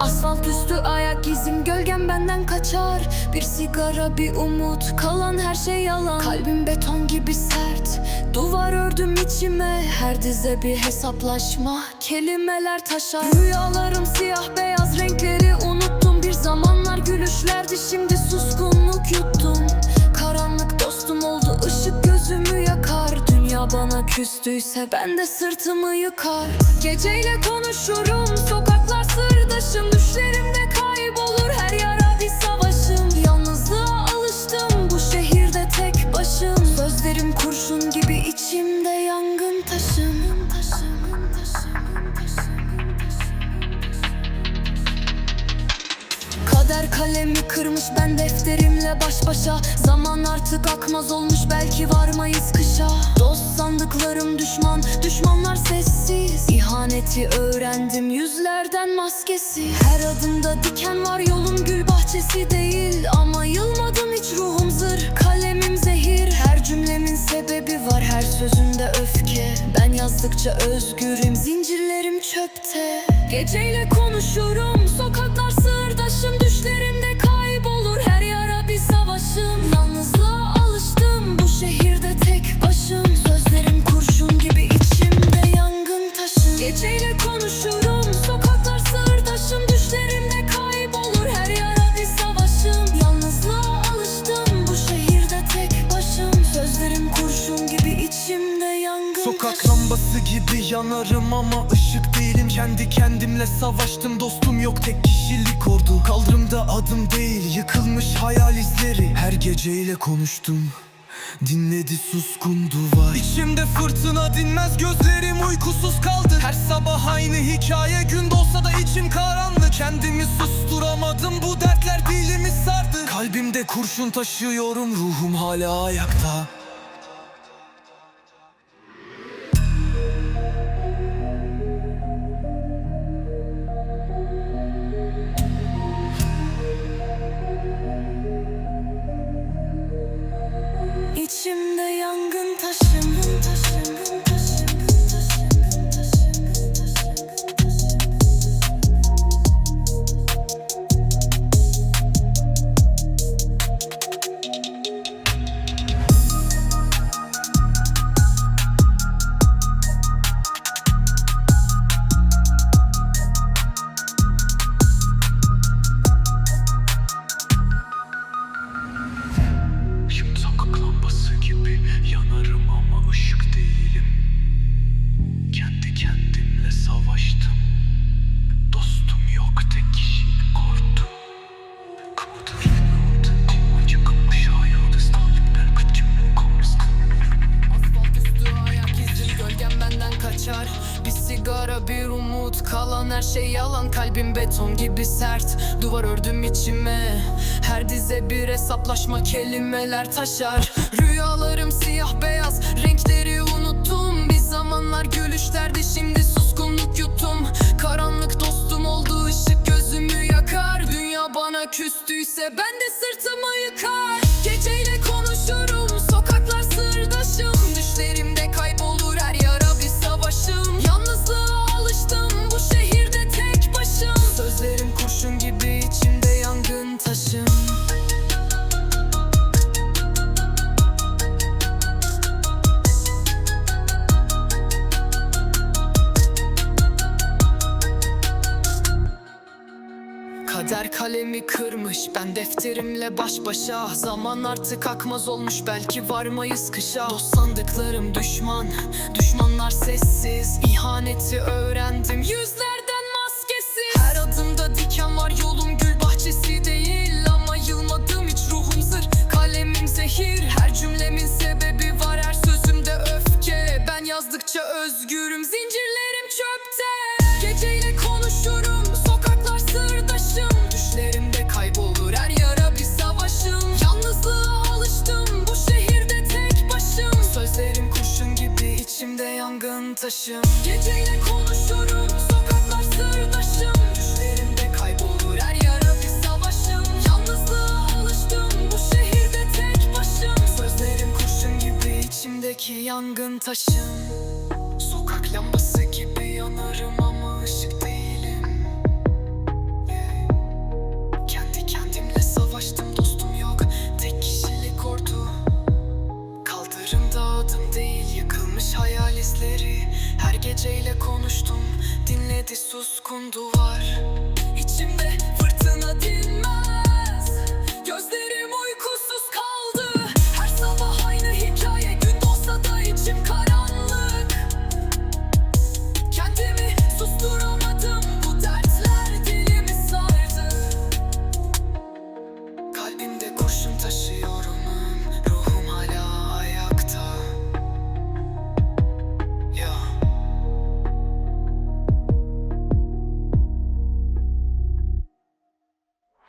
Asfalt üstü ayak izim gölgem benden kaçar. Bir sigara bir umut kalan her şey yalan. Kalbim beton gibi sert Duvar ördüm içime. Her dize bir hesaplaşma Kelimeler taşar. Rüyalarım siyah beyaz renkleri unuttum. Bir zamanlar gülüşlerdi şimdi suskunluk yuttum. Karanlık dostum oldu ışık gözümü yakar. Dünya bana küstüyse ben de sırtımı yıkar. Geceyle konuşurum sokaklar sırdaşım Düşlerimde kaybolur her yara bir savaşım Yalnızlığa alıştım bu şehirde tek başım. Sözlerim kurşun gibi içimde yangın taşım Kader kalemi kırmış ben defterimle baş başa. Zaman artık akmaz olmuş belki varmayız kışa. Dost sandıklarım düşman, düşmanlar İhaneti öğrendim yüzlerden maskesi. Her adımda diken var yolum gül bahçesi değil. Ama yılmadım hiç ruhum zır kalemim zehir. Her cümlemin sebebi var her sözünde öfke. Ben yazdıkça özgürüm zincirlerim çöpte. Geceyle konuşurum Geceyle konuşurum sokaklar sırdaşım Düşlerimde kaybolur her yara bir savaşım. Yalnızlığa alıştım bu şehirde tek başım. Sözlerim kurşun gibi içimde yangın. Sokak lambası gibi yanarım ama ışık değilim. Kendi kendimle savaştım dostum yok tek kişilik ordu. Kaldırımda adım değil yıkılmış hayal izleri. Her geceyle konuştum Dinledi suskun duvar. İçimde fırtına dinmez gözlerim uykusuz kaldı. Her sabah aynı hikaye gün dolsa da içim karanlık. Kendimi susturamadım bu dertler dilimi sardı. Kalbimde kurşun taşıyorum ruhum hala ayakta sigara bir umut. Kalan her şey yalan. Kalbim beton gibi sert. Duvar ördüm içime. Her dize bir hesaplaşma kelimeler taşar. Rüyalarım siyah beyaz. Renkleri unuttum. Bir zamanlar gülüşlerdi şimdi suskunluk yuttum. Karanlık dostum oldu ışık gözümü yakar. Dünya bana küstüyse ben de sırtımı yıkar kalemi kırmış. Ben defterimle baş başa. Zaman artık akmaz olmuş. Belki varmayız kışa. Dost sandıklarım düşman, düşmanlar sessiz. İhaneti öğrendim. Yüzlerden yangın taşım. Geceyle konuşurum sokaklar sırdaşım. Düşlerimde kaybolur her yara savaşım. Yalnızlığa alıştım bu şehirde tek başım. Sözlerim kurşun gibi içimdeki yangın taşım. Sokak lambası gibi yanarım ama ışık geceyle konuştum. Dinledi suskun duvar. İçimde fırtına dinmez.